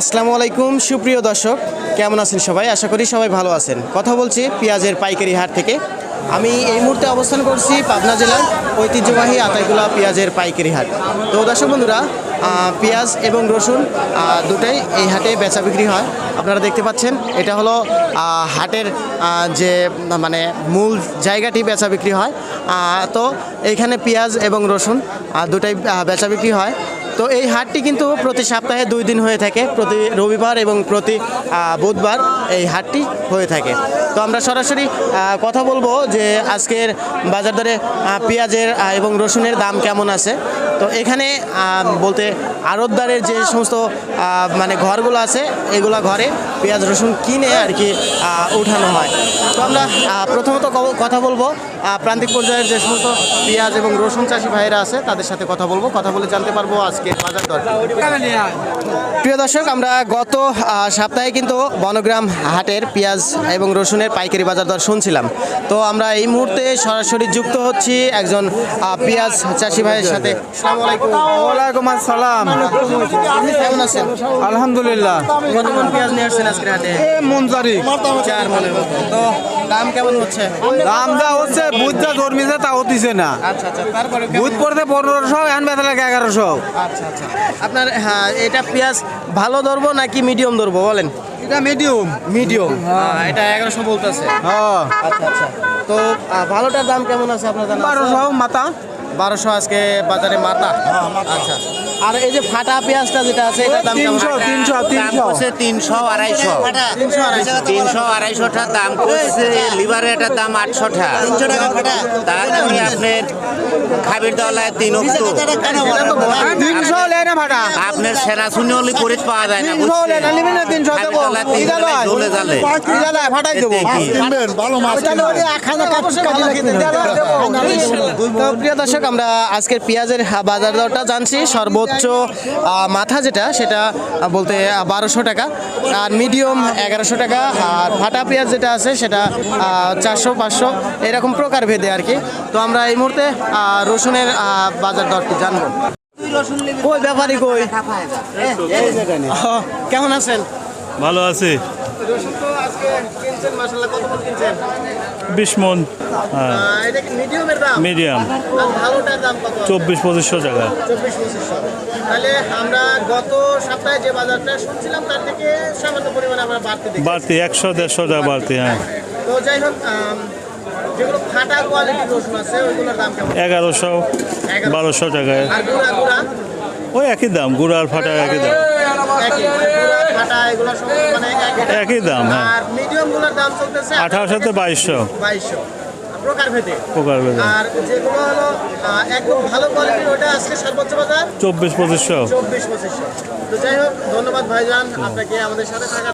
আসসালামু আলাইকুম, সুপ্রিয় দর্শক। কেমন আছেন সবাই? আশা করি সবাই ভালো আছেন। কথা বলছি পেঁয়াজের পাইকারি হাট থেকে। আমি এই মুহূর্তে অবস্থান করছি পাবনা জেলার ঐতিহ্যবাহী আতাইগুলা পেঁয়াজের পাইকারি হাট। তো দর্শক বন্ধুরা পেঁয়াজ এবং রসুন দুটাই এই হাটে বেচা বিক্রি হয়। আপনারা দেখতে পাচ্ছেন, এটা হলো হাটের যে মানে মূল জায়গাটি বেচা বিক্রি হয়। তো এইখানে পেঁয়াজ এবং রসুন দুটাই বেচা বিক্রি হয়। তো এই হাটটি কিন্তু প্রতি সপ্তাহে দুই দিন হয়ে থাকে, প্রতি রবিবার এবং প্রতি বুধবার এই হাটটি হয়ে থাকে। তো আমরা সরাসরি কথা বলব যে আজকের বাজার দরে পেঁয়াজের এবং রসুনের দাম কেমন আছে। তো এখানে বলতে আড়তদারের যে সমস্ত মানে ঘরগুলো আছে, এগুলো ঘরে পেঁয়াজ, রসুন কিনে আর কি উঠানো হয়। তো আমরা প্রথমত কথা বলব প্রান্তিক পর্যায়ের যে সমস্ত পেঁয়াজ এবং রসুন চাষি ভাইয়েরা আছে, তাদের সাথে কথা বলব। কথা বলে জানতে পারব আজকে বাজার দর প্রিয় দর্শক আমরা গত সপ্তাহে কিন্তু বনগ্রাম হাটের পেঁয়াজ এবং রসুনের পাইকারি বাজার দর শুনছিলাম। তো আমরা এই মুহূর্তে সরাসরি যুক্ত হচ্ছি একজন পেঁয়াজ চাষি ভাইয়ের সাথে। ওয়ালাইকুম আসসালাম। কেমন আছেন? আলহামদুলিল্লাহ। কত মন পেঁয়াজ নিয়ে আসছেন আজকের হাটে? মনজারি চার মনের তো দাম কেমন হচ্ছে? দাম যা হচ্ছে বুধ যা জন্মিছে তা হতিছে না। আচ্ছা আচ্ছা তারপরে বুধ পড়তে পনেরোশো এখন বেতা লাগে এগারোশো। আচ্ছা আচ্ছা। আপনার হ্যাঁ এটা পেঁয়াজ ভালো ধরবো নাকি মিডিয়াম ধরবো বলেন? এটা মিডিয়াম মিডিয়াম হ্যাঁ এটা এগারোশো বলতেছে। হ্যাঁ। আচ্ছা আচ্ছা। তো ভালোটার দাম কেমন আছে আপনার জানা আছে? বারোশো মাথা। বারোশো আজকে বাজারে মাথা? আচ্ছা। আর এই যে ফাটা পেঁয়াজটা যেটা আছে এটার দাম তিনশো তিনশো দাম তিনশো। তিনশো আড়াইশো। তিনশো আড়াইশো। তিনশো আড়াইশোটার দাম করছে লিভারের এটার দাম আটশোটা তারপরে আপনার খাবির দলায় তিন অক্টো। আপনার সেরা শুনে হলে করে পাওয়া যায় না না? প্রিয় দর্শক আমরা আজকের পেঁয়াজের বাজার দরটা জানছি সর্বোচ্চ আহ, মাথা যেটা সেটা বলতে বারোশো টাকা আর মিডিয়াম এগারোশো টাকা আর ফাটা পেঁয়াজ যেটা আছে সেটা চারশো পাঁচশো এরকম প্রকার ভেদে আর কি তো আমরা এই মুহূর্তে আহ, রসুনের আহ, বাজার দরটি জানব কই ব্যাপারী কই? কেমন আছেন? ভালো আছি। রসুন তো আজকে কিনছেন মাসাল্লাহ কত কিনছেন বিশ মন হ্যাঁ মিডিয়াম? চব্বিশ পঁচিশশো টাকা। তাহলে আমরা গত সপ্তাহে যে বাজারটা শুনছিলাম তার থেকে সামান্য পরিমাণে আমরা বাড়তে দেখি বাড়তি একশো দেড়শো টাকা বাড়তি হ্যাঁ। তো যাই হোক এগারোশো বারোশো টাকায়। ওই একই দাম গুড় আর ফাটা একই দাম। একই মানে ফাটা এগুলো মানে একই দাম। হ্যাঁ। আর মিডিয়ামগুলোর দাম আঠারোশো থেকে বাইশশো। বাইশশো। আর যেগুলো হলো একদম ভালো কোয়ালিটির ওটা আজকে সর্বোচ্চ বাজার? চব্বিশ পঁচিশশো। চব্বিশ পঁচিশশো। তো যাই হোক ধন্যবাদ ভাইজান আপনাকে আমাদের সাথে থাকা